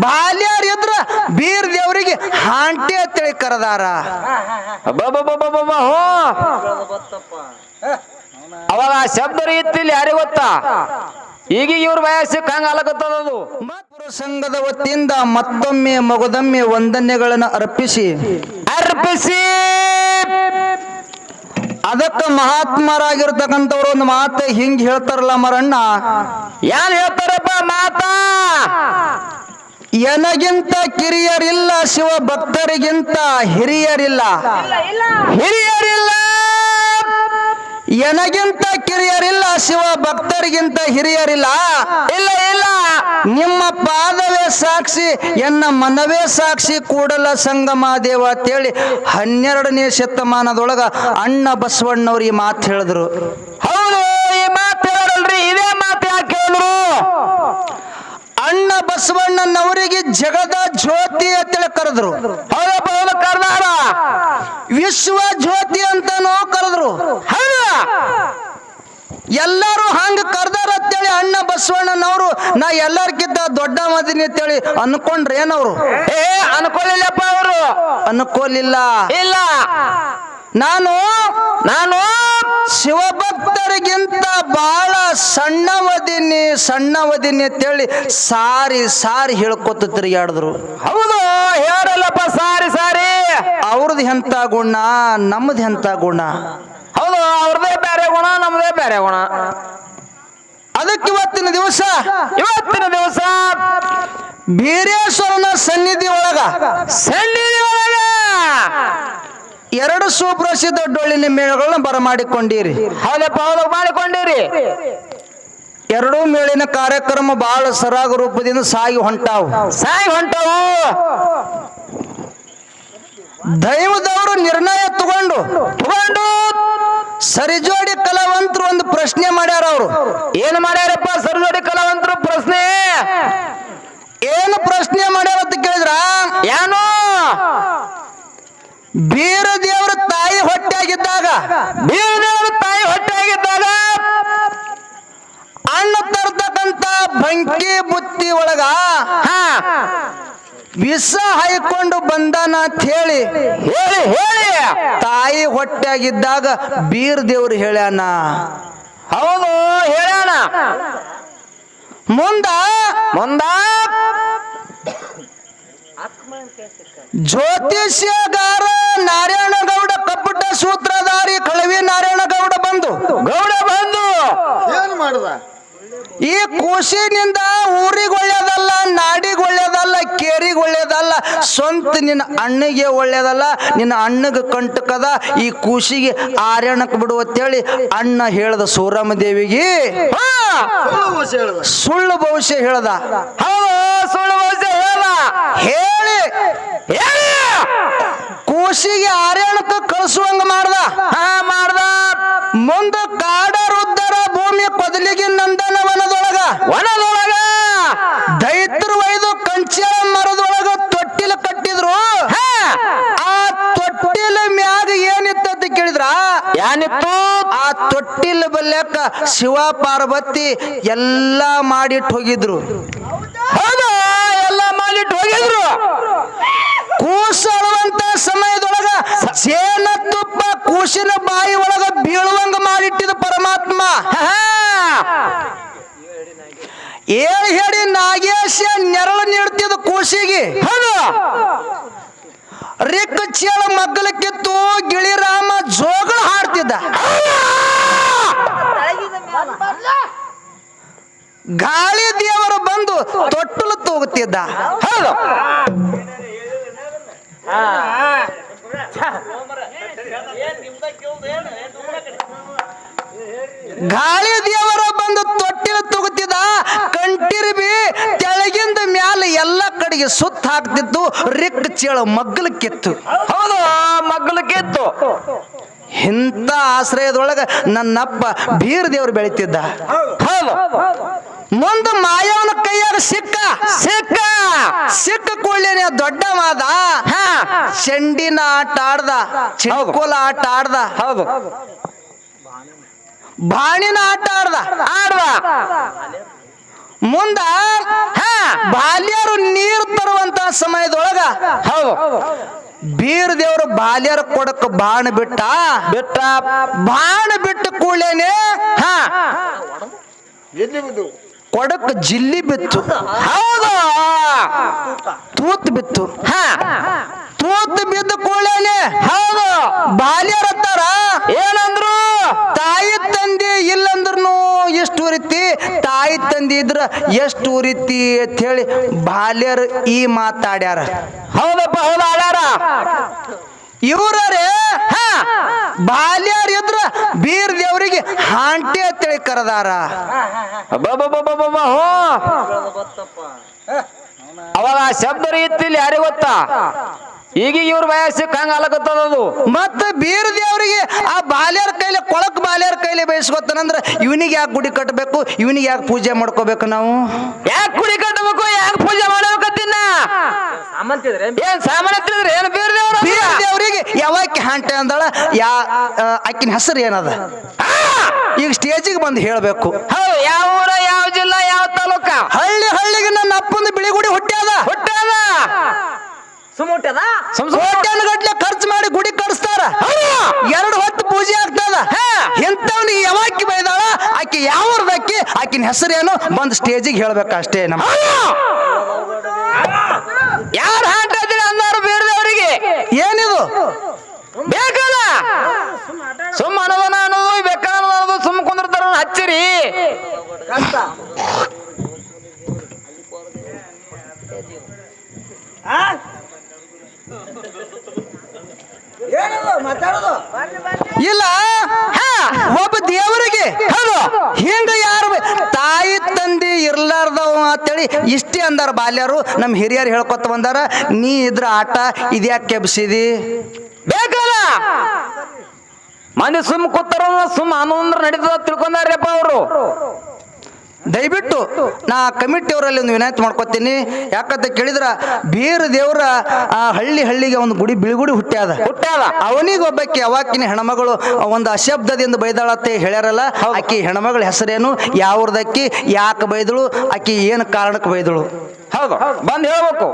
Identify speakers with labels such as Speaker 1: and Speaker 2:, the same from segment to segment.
Speaker 1: ಬಾಲ್ಯಾರ್ ಇದ್ರ ಬೀರ್ ದೇವರಿಗೆ ಹಾಂಟಿ ಅಂತೇಳಿ ಕರೆದಾರ.
Speaker 2: ಹೋ. ಅವಾಗ ಆ ಶಬ್ದ ರೀತಿಯಲ್ಲಿ ಯಾರಿಗೆ ಗೊತ್ತಾ? ಈಗ ಇವ್ರ ವಯಸ್ಸು ಹಂಗ ಅಲಕತ್ತದ ಅದು.
Speaker 1: ಮತ್ಪುರ ಸಂಘದ ವತಿಯಿಂದ ಮತ್ತೊಮ್ಮೆ ಮಗದೊಮ್ಮೆ ವಂದನೆಗಳನ್ನು ಅರ್ಪಿಸಿ.
Speaker 2: ಅರ್ಪಿಸಿ.
Speaker 1: ಅದಕ್ಕೆ ಮಹಾತ್ಮರಾಗಿರ್ತಕ್ಕಂಥವ್ರು ಒಂದು ಮಾತು ಹಿಂಗ್ ಹೇಳ್ತಾರಲ್ಲ ಮರಣ್ಣ.
Speaker 2: ಏನ್ ಹೇಳ್ತಾರಪ್ಪ ಮಾತಾ?
Speaker 1: ಎನಗಿಂತ ಕಿರಿಯರಿಲ್ಲ ಶಿವ ಭಕ್ತರಿಗಿಂತ ಹಿರಿಯರಿಲ್ಲ.
Speaker 2: ಹಿರಿಯರಿಲ್ಲ.
Speaker 1: ಎನಗಿಂತ ಕಿರಿಯರಿಲ್ಲ ಶಿವ ಭಕ್ತರಿಗಿಂತ ಹಿರಿಯರಿಲ್ಲ.
Speaker 2: ಇಲ್ಲ ಇಲ್ಲ.
Speaker 1: ನಿಮ್ಮ ಪಾದವೇ ಸಾಕ್ಷಿ, ಎನ್ನ ಮನವೇ ಸಾಕ್ಷಿ ಕೂಡಲ ಸಂಗಮ ದೇವ ಅಂತೇಳಿ ಹನ್ನೆರಡನೇ ಶತಮಾನದೊಳಗ ಅಣ್ಣ ಬಸವಣ್ಣವ್ರು ಈ ಮಾತು ಹೇಳಿದ್ರು
Speaker 2: ಹೌದು ಈ ಮಾತು ಹೇಳಲ್ರಿ ಇದೇ ಮಾತು ಯಾಕೆ ಹೇಳಿದ್ರು
Speaker 1: ಅಣ್ಣ ಬಸವಣ್ಣನವರಿಗೆ ಜಗದ ಜ್ಯೋತಿ ಅಂತೇಳಿ ಕರೆದ್ರು.
Speaker 2: ಹೌದಪ್ಪ ಹೌದು ಕರ್ನಾರ
Speaker 1: ವಿಶ್ವ ಜ್ಯೋತಿ ಅಂತಾನೂ ಕರೆದ್ರು.
Speaker 2: ಎಲ್ಲಾರು
Speaker 1: ಎಲ್ಲರೂ ಹಂಗ ಕರ್ದಾರ ಅಂತೇಳಿ ಅಣ್ಣ ಬಸವಣ್ಣನವರು ನಾ ಎಲ್ಲಾರ್ಕಿಂತ ದೊಡ್ಡ ಮದಿನಿ ಅಂತೇಳಿ ಅನ್ಕೊಂಡ್ರೆ ಏನವ್ರು?
Speaker 2: ಏ ಅನ್ಕೊಳ್ಳಿಲ್ಲಪ್ಪ ಅವರು.
Speaker 1: ಅನ್ಕೊಳ್ಳಿಲ್ಲ
Speaker 2: ಇಲ್ಲ.
Speaker 1: ನಾನು
Speaker 2: ನಾನು
Speaker 1: ಶಿವಭಕ್ತರಿಗಿಂತ ಬಹಳ ಸಣ್ಣವದಿನಿ ಸಣ್ಣವದಿನಿ ಅಂತೇಳಿ ಸಾರಿ ಸಾರಿ ಹೇಳ್ಕೊತ ತಿರುಗಾಡಿದ್ರು
Speaker 2: ಹೌದು ಹೇಳಲ್ಲಪ್ಪ ಸಾರಿ ಸಾರಿ.
Speaker 1: ಅವ್ರದ್ದು ಎಂತ ಗುಣ ನಮ್ಮದು ಎಂತ ಗುಣ?
Speaker 2: ಹೌದು ಅವ್ರದೇ ಬೇರೆ ಗುಣ ನಮ್ದೇ ಬೇರೆ ಗುಣ.
Speaker 1: ಅದಕ್ಕೆ ಇವತ್ತಿನ ದಿವಸ
Speaker 2: ಇವತ್ತಿನ ದಿವಸ
Speaker 1: ಬೀರೇಶ್ವರನ ಸನ್ನಿಧಿ ಒಳಗ
Speaker 2: ಸನ್ನಿಧಿ
Speaker 1: ಎರಡು ಸುಪ್ರಸಿದ್ಧ ಡೊಳ್ಳಿನ ಮೇಳಗಳನ್ನ ಬರಮಾಡಿಕೊಂಡಿರಿ
Speaker 2: ಹೌದಪ್ಪ ಹೌದು ಮಾಡಿಕೊಂಡಿರಿ.
Speaker 1: ಎರಡೂ ಮೇಳಿನ ಕಾರ್ಯಕ್ರಮ ಬಹಳ ಸರಾಗ ರೂಪದಿಂದ ಸಾಗಿ ಹೊಂಟಾವು.
Speaker 2: ಸಾಯಿ ಹೊಂಟಾವು.
Speaker 1: ದೈವದವರು ನಿರ್ಣಯ ತಗೊಂಡು
Speaker 2: ತಗೊಂಡು.
Speaker 1: ಸರಿಜೋಡಿ ಕಲಾವಂತರು ಒಂದು ಪ್ರಶ್ನೆ ಮಾಡ್ಯಾರ ಅವರು.
Speaker 2: ಏನು ಮಾಡ್ಯಾರಪ್ಪ ಸರಿಜೋಡಿ ಕಲಾವಂತರು ಪ್ರಶ್ನೆ?
Speaker 1: ಏನು ಪ್ರಶ್ನೆ ಮಾಡ್ಯಾರ ಅಂತ ಕೇಳಿದ್ರ?
Speaker 2: ಏನು?
Speaker 1: ಬೀರ ದೇವರ ತಾಯಿ ಹೊಟ್ಟೆಯಾಗಿದ್ದಾಗ
Speaker 2: ಬೀರದೇವರು ತಾಯಿ ಹೊಟ್ಟೆಯಾಗಿದ್ದಾಗ
Speaker 1: ಅಣ್ಣ ತರ್ತಕ್ಕಂತ ಬಂಕಿ ಬುತ್ತಿ ಒಳಗ
Speaker 2: ಹಾ,
Speaker 1: ವಿಷ ಹಾಯ್ಕೊಂಡು ಬಂದಾನ ಅಂತ ಹೇಳಿ
Speaker 2: ಹೇಳಿ ಹೇಳಿ
Speaker 1: ತಾಯಿ ಹೊಟ್ಟೆಯಾಗಿದ್ದಾಗ ಬೀರ್ ದೇವ್ರು ಹೇಳ್ಯಾನ.
Speaker 2: ಹೌದು, ಹೇಳ್ಯಾನ.
Speaker 1: ಮುಂದ
Speaker 2: ಮುಂದ
Speaker 1: ಜ್ಯೋತಿಷ್ಯಗಾರ ನಾರಾಯಣಗೌಡ ಕಪ್ಪಟ ಸೂತ್ರಧಾರಿ ಕಳವಿ ನಾರಾಯಣಗೌಡ ಬಂದು.
Speaker 2: ಗೌಡ ಬಂದು.
Speaker 3: ಏನ್ ಮಾಡ್ದ?
Speaker 1: ಈ ಖುಷಿನಿಂದ ಊರಿಗೆ ಒಳ್ಳೇದಲ್ಲ ನಾಡಿಗೆ ಒಳ್ಳೇದಲ್ಲ ಕೇರಿಗೆ ಒಳ್ಳೇದಲ್ಲ ಸ್ವಂತ ನಿನ್ನ ಅಣ್ಣಗೆ ಒಳ್ಳೇದಲ್ಲ ನಿನ್ನ ಅಣ್ಣಗೆ ಕಂಟಕದ ಈ ಖುಷಿಗೆ ಆರ್ಯಣಕ್ಕೆ ಬಿಡು ಅಂತೇಳಿ ಅಣ್ಣ ಹೇಳ್ದ ಸೂರಮ್ಮ ದೇವಿಗೆ.
Speaker 2: ಹಾ!
Speaker 3: ಸುಳ್ಳು ಭಾಷೆ ಹೇಳ್ದ.
Speaker 1: ಸುಳ್ಳು ಭವಿಷ್ಯ ಹೇಳ್ದ.
Speaker 2: ಹೌದು ಸುಳ್ಳು ಭವಿಷ್ಯ ಹೇಳ
Speaker 1: ಖುಷಿಗೆ ಆರ್ಯಣಕ್ಕೆ ಕಳಿಸುವಂಗ ಮಾಡ್ದ?
Speaker 2: ಹಾ ಮಾಡ್ದ.
Speaker 1: ಮುಂದ ಕಾಡ ರುದ್ದರ ಭೂಮಿ ಕೊದಲಿಗೆ ನಂದನ
Speaker 2: ವನದೊಳಗ?
Speaker 1: ದೈತ್ರು ಒಯ್ದು ಕಂಚೆ ಮರದೊಳಗ ತೊಟ್ಟಿಲ ಕಟ್ಟಿದ್ರು. ಆ ತೊಟ್ಟಿಲ ಮ್ಯಾಗ ಏನಿತ್ತು ಅಂತ ಕೇಳಿದ್ರ?
Speaker 2: ಏನಿತ್ತು?
Speaker 1: ಆ ತೊಟ್ಟಿಲ ಬಲ್ಯಾಕ ಶಿವ ಪಾರ್ವತಿ ಎಲ್ಲಾ ಮಾಡಿಟ್ಟು ಹೋಗಿದ್ರು.
Speaker 2: ಹೌದಾ? ಎಲ್ಲ ಮಾಡಿಟ್ಟು ಹೋಗಿದ್ರು?
Speaker 1: ಕೂಸಿನ ಬಾಯಿ ಒಳಗ ಬೀಳುವಂಗ ಮಾಡಿಟ್ಟಿದ ಪರಮಾತ್ಮ. ಏಳು ಹೇಳಿ ನಾಗೇಶ ನೆರಳು ನೀಡ್ತಿದ್ದ ಕೂಸಿಗೆ. ರಿಕ್ ಚೇಳ ಮಗ್ಗಲಕ್ಕಿತ್ತು ಗಿಳಿರಾಮ ಜೋಗಳ ಹಾಡ್ತಿದ್ದ. ಗಾಳಿ ದೇವರು ಬಂದು ತೊಟ್ಟಲು ತೂಗುತ್ತಿದ್ದ.
Speaker 2: ಹೌದು.
Speaker 1: ಗಾಳಿ ದೇವರ ಬಂದು ತೊಟ್ಟಿಲು ತಗುತ್ತಿದ ಕಂಟಿರ್ಬಿ ತೆಳಗಿಂದ ಮ್ಯಾಲ ಎಲ್ಲ ಕಡೆಗೆ ಸುತ್ತ ಹಾಕ್ತಿತ್ತು ರಿಕ್ ಚೇಳ ಮಗ್ಗಲಕ್ಕಿತ್ತು
Speaker 2: ಹೌದು ಮಗ್ಗಲು ಕಿತ್ತು.
Speaker 1: ಇಂಥ ಆಶ್ರಯದೊಳಗೆ ನನ್ನಪ್ಪ ಬೀರ್ ದೇವ್ರು ಬೆಳಿತಿದ್ದ.
Speaker 2: ಹೌದು.
Speaker 1: ಮುಂದೆ ಮಾಯವನ ಕೈಯಾಗ ಸಿಕ್ಕ
Speaker 2: ಸಿಕ್ಕ
Speaker 1: ಸಿಕ್ಕ ಕೂಡ್ಲೇನೆ ದೊಡ್ಡ ಮಾದ
Speaker 2: ಹಾ
Speaker 1: ಚೆಂಡಿನ ಆಟ ಆಡ್ದ ಚಿಕ್ಕೋಲ ಆಟ ಆಡ್ದ.
Speaker 2: ಹೌದು.
Speaker 1: ಬಾಣಿನ ಆಟ ಆಡ್ದ
Speaker 2: ಆಡ್ದ.
Speaker 1: ಮುಂದ
Speaker 2: ನೀರು
Speaker 1: ಬಾಲ್ಯರು ಸಮಯದೊಳಗ
Speaker 2: ಹೌದು.
Speaker 1: ಬೀರ್ ದೇವ್ರ ಬಾಲ್ಯರ ಕೊಡಕ್ ಬಾಣ ಬಿಟ್ಟ?
Speaker 2: ಬಿಟ್ಟ.
Speaker 1: ಬಾಣ ಬಿಟ್ಟ ಕೂಳೇನೆ
Speaker 2: ಹಾ.
Speaker 1: ಕೊಡಕ್ ಜಿಲ್ಲಿ ಬಿತ್ತು.
Speaker 2: ಹೌದು?
Speaker 1: ತೂತ್ ಬಿತ್ತು.
Speaker 2: ಹಾ.
Speaker 1: ತೂತ್ ಬಿದ್ದ ಕೂಡಲೇನೆ?
Speaker 2: ಹೌದು.
Speaker 1: ಬಾಲ್ಯರ ಹತ್ತಾರ
Speaker 2: ಏನಂದ್ರು
Speaker 1: ತಾಯಿ ತಂದೆ ಇಲ್ಲಂದ್ರೂ ಎಷ್ಟು ಉರಿತಿ ತಾಯಿ ತಂದಿದ್ರ ಎಷ್ಟು ಉರಿತಿ ಅಂತ ಹೇಳಿ ಬಾಲ್ಯರ್ ಈ ಮಾತಾಡ್ಯಾರ.
Speaker 2: ಹೌದಪ್ಪ ಹೌದಾಡ್ಯಾರ
Speaker 1: ಇವ್ರೇ
Speaker 2: ಹಾ,
Speaker 1: ಬಾಲ್ಯರ್ ಇದ್ರ ಬೀರ್ ದೇವರಿಗೆ ಹಾಂಟಿ ಅಂತೇಳಿ ಕರೆದಾರ.
Speaker 2: ಹೋ. ಅವಾಗ ಶಬ್ದ ರೀತಿಲಿ ಯಾರಿಗೆ ಗೊತ್ತಾ? ಈಗ ಇವ್ರ ವಯಸ್ಸಿಗೆ ಹಂಗ ಅಲಕತ್ತದ ಅದು.
Speaker 1: ಮತ್ತ ಬೀರ್ ದೇವರಿಗೆ ಆ ಬಾಲ್ಯರ ಕೈಲಿ ಕೊಳಕ್ ಬಾಲ್ಯರ ಕೈಲಿ ಬಯಸ್ಕೊತಾನಂದ್ರ ಇವನಿಗೆ ಯಾಕೆ ಗುಡಿ ಕಟ್ಟಬೇಕು ಇವನಿಗೆ ಯಾಕೆ ಪೂಜೆ ಮಾಡ್ಕೋಬೇಕು ನಾವು?
Speaker 2: ಯಾಕೆ ಗುಡಿ ಕಟ್ಟಬೇಕು ಯಾಕೆ ಪೂಜೆ ಮಾಡಬೇಕತ್ತಿನ ಏನ್ ಸಾಮಾನ್ಯ ತಿಳಿದ್ರಿ ಬೀರ್ ಬೇರೆ
Speaker 1: ಬೀರ್ ದೇವರಿಗೆ ಯಾವಾಕಿ ಹಾಂಟೆ ಅಂದಳ ಯಾ ಆ, ಆಕಿನ ಹೆಸರು ಏನದ? ಈಗ ಸ್ಟೇಜಿಗೆ ಬಂದು ಹೇಳಬೇಕು.
Speaker 2: ಹೌದು ಯಾವ ಊರ ಯಾವ ಜಿಲ್ಲಾ ಯಾವ ತಾಲೂಕ?
Speaker 1: ಹಳ್ಳಿ ಹಳ್ಳಿಗೆ ನನ್ನ ಅಪ್ಪಂದು ಬಿಳಿಗುಡಿ ಹುಟ್ಟ್ಯಾದ
Speaker 2: ಹುಟ್ಟಾದ
Speaker 1: ಕೋಟ್ಯಾನು ಗಟ್ಲೆ ಖರ್ಚು ಮಾಡಿ ಗುಡಿ ಕಡಿಸ್ತಾರ ಎರಡು ಹೊತ್ತು ಪೂಜೆ ಆಗ್ತದ. ಇಂಥವ್ನಿಗೆ ಯಾವಾಕಿ ಬೈದಾಳ? ಆಕಿ ಯಾವ್ರದಕ್ಕಿ ಆಕಿನ ಹೆಸರೇನು? ಬಂದ್ ಸ್ಟೇಜಿಗೆ ಹೇಳ್ಬೇಕಷ್ಟೇ ನಮ್ಮ
Speaker 2: ಯಾರು ಹಾಂಟ ಅನ್ನೋರು ಬೇರೆದವರಿಗೆ
Speaker 1: ಏನಿದು?
Speaker 2: ಬೇಕಲ್ಲ. ಸುಮ್ಮ ಅನುದಾನ ಅನ್ನೋದು ಬೇಕಾದ ಅನ್ನೋದು ಸುಮ್ಮ ಕುಂದಿರ್ತಾರ ಹಚ್ಚಿರಿ
Speaker 1: ಇಲ್ಲ. ಒಬ್ಬ ದೇವರಿಗೆ ಹೌದು. ಹಿಂಗ ಯಾರು ತಾಯಿ, ತಂದೆ ಇರ್ಲಾರ್ದವ ಅಂತೇಳಿ ಇಷ್ಟೇ ಅಂದಾರ ಬಾಲ್ಯರು. ನಮ್ಮ ಹಿರಿಯರು ಹೇಳ್ಕೊತ ಬಂದಾರ, ನೀ ಇದ್ರ ಆಟ ಇದ್ಯಾಕೆ ಕೆಬ್ಸಿದಿ?
Speaker 2: ಬೇಕಲ್ಲ. ಮನೆ ಸುಮ್ ಕೂತಾರ, ಸುಮ್ ಅನ್ನೋದ್ರ ನಡೀತದ ತಿಳ್ಕೊಂಡಾರ್ಯಪ್ಪ ಅವರು.
Speaker 1: ದಯವಿಟ್ಟು ನಾ ಕಮಿಟಿಯವರಲ್ಲಿ ಒಂದು ವಿನಾಯಿತಿ ಮಾಡ್ಕೊತೀನಿ. ಯಾಕಂತ ಕೇಳಿದ್ರ ಬೀರ್ ದೇವರ ಆ ಹಳ್ಳಿ ಹಳ್ಳಿಗೆ ಒಂದು ಗುಡಿ ಬಿಳಿಗುಡಿ ಹುಟ್ಟ್ಯಾದ.
Speaker 2: ಹುಟ್ಟ್ಯಾದ.
Speaker 1: ಅವನಿಗೆ ಒಬ್ಬಕ್ಕೆ ಅವಾಕಿನ ಹೆಣ್ಮಗಳು ಒಂದು ಅಶಬ್ದದಿಂದ ಬೈದಾಳತ್ತೆ ಹೇಳ್ಯಾರಲ್ಲ ಆಕಿ ಹೆಣ್ಮಗಳ ಹೆಸರೇನು ಯಾವ್ರದಕ್ಕಿ ಯಾಕೆ ಬೈದಳು ಆಕಿ ಏನು ಕಾರಣಕ್ಕೆ ಬೈದಳು.
Speaker 2: ಹೌದು. ಬಂದು ಹೇಳ್ಬೇಕು.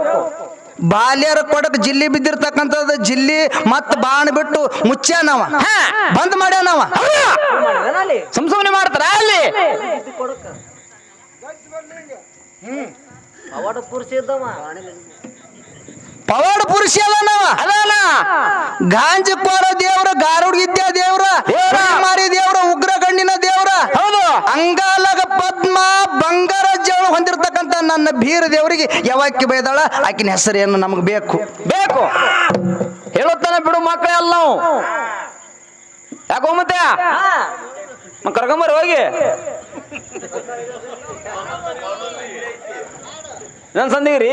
Speaker 1: ಬಾಲ್ಯರ ಕೊಡಕ್ ಜಿಲ್ಲಿ ಬಿದ್ದಿರ್ತಕ್ಕಂಥದ್ದು ಜಿಲ್ಲಿ ಮತ್ ಬಾಣ ಬಿಟ್ಟು ಮುಚ್ಚ್ಯಾನವ.
Speaker 2: ಹಾ.
Speaker 1: ಬಂದ್ ಮಾಡ್ಯಾನವ.
Speaker 2: ಸುಮ್ ಸುಮ್ನೆ ಮಾಡ್ತಾರ. ಅಲ್ಲಿ.
Speaker 1: ಪವಾಡ ಪುರುಷ ಅಲ್ಲ
Speaker 2: ಗಾಂಜಿ
Speaker 1: ಗಾಂಜಕೋರ ದೇವ್ರ ಗಾರುಡ್ ವಿದ್ಯಾ ದೇವ್ರ.
Speaker 2: ದೇವ್ರ.
Speaker 1: ಮಾರಿ ದೇವ್ರ ಉಗ್ರ ಗಣ್ಣಿನ ದೇವ್ರ?
Speaker 2: ಹೌದು.
Speaker 1: ಅಂಗಾಲಗ ಪದ್ಮ ಬಂಗಾರ ಜವಳ ಹೊಂದಿರತಕ್ಕಂತ ನನ್ನ ಬೀರ ದೇವರಿಗೆ ಯಾವಾಕಿ ಬೈದಾಳ? ಆಕಿನ ಹೆಸರೇನು ನಮಗೆ ಬೇಕು?
Speaker 2: ಬೇಕು. ಹೇಳುತ್ತಾನೆ ಬಿಡು ಮಕ್ಕಳೆಲ್ಲ ನಾವು. ಯಾಕೋ ಮತ್ತೆ? ಕರ್ಕೊಂಬರ್ ಹೋಗಿ. ನನ್ ಸಂದಿಗ್ರಿ?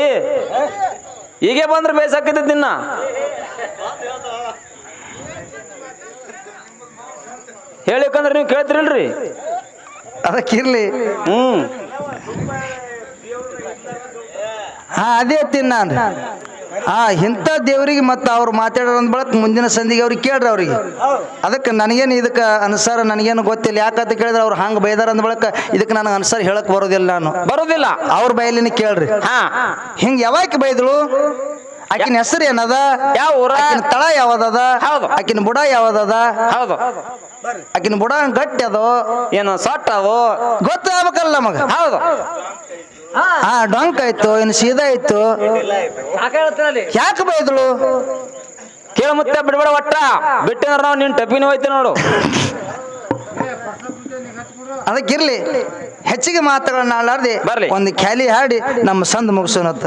Speaker 2: ಹೀಗೆ ಬಂದ್ರೆ ಬೇಸಾಕಿದ್ದ ದಿನ ಹೇಳಿಕಂದ್ರೆ ನೀವು ಕೇಳ್ತಿರಲ್ರಿ?
Speaker 1: ಅದಕ್ಕಿರ್ಲಿ
Speaker 2: ಹ್ಮ್.
Speaker 1: ಹಾ ಅದೇ ತಿನ್ನ ಹಾ ಇಂಥ ದೇವರಿಗೆ ಮತ್ತೆ ಅವ್ರು ಮಾತಾಡೋರು ಅಂದ್ಬಳ ಬಳಕ ಮುಂದಿನ ಸಂದಿಗೆ ಅವ್ರಿಗೆ ಕೇಳ್ರಿ ಅವ್ರಿಗೆ. ಅದಕ್ಕೆ ನನಗೇನು ಇದಕ್ಕೆ ಅನುಸಾರ ನನಗೇನು ಗೊತ್ತಿಲ್ಲ. ಯಾಕಂತ ಕೇಳಿದ್ರೆ ಅವ್ರು ಹಂಗೆ ಬೈದಾರ ಅಂದ ಬಳಕ ಇದಕ್ಕೆ ನನಗೆ ಅನುಸಾರ ಹೇಳಕ್ ಬರೋದಿಲ್ಲ ನಾನು.
Speaker 2: ಬರೋದಿಲ್ಲ.
Speaker 1: ಅವ್ರ ಬಯಲಿನ ಕೇಳ್ರಿ.
Speaker 2: ಹಾ.
Speaker 1: ಹಿಂಗೆ ಯಾವಾಗ ಬೈದಳು? ಆಕಿನ ಹೆಸರು ಏನದ?
Speaker 2: ಯಾವ ಊರ?
Speaker 1: ತಳ ಯಾವ್ದದ?
Speaker 2: ಹೌದು.
Speaker 1: ಆಕಿನ ಬುಡ ಯಾವ್ದದ?
Speaker 2: ಹೌದು.
Speaker 1: ಆಕಿನ ಬುಡ ಗಟ್ಟಿ ಅದು?
Speaker 2: ಏನೋ ಸೊಟ್ಟ ಅದೋ?
Speaker 1: ಗೊತ್ತಾಗಬೇಕಲ್ಲ ನಮಗ.
Speaker 2: ಹೌದು.
Speaker 1: ಹಾ. ಡೊಂಕ್ ಆಯ್ತು ಇನ್ ಸೀದಾ ಆಯ್ತು. ಯಾಕೆ ಬೈದಳು
Speaker 2: ಕೇಳ ಮತ್ತೆ ಬಿಡ್ಬೇಡ ಒಟ್ಟ. ಬಿಟ್ಟಿನ ನಾವು ನಿನ್ ಟಪ್ಪಿನ ಹೋಯ್ತು ನೋಡು.
Speaker 1: ಅದಕ್ಕಿರ್ಲಿ ಹೆಚ್ಚಿಗೆ ಮಾತುಗಳನ್ನ ಆಡಾರ್ದೆ
Speaker 2: ಬರ್ಲಿ.
Speaker 1: ಒಂದು ಖ್ಯಾಲಿ ಹಾಡಿ ನಮ್ಮ ಸಂದ್ ಮುಗಿಸೋನತ್ತ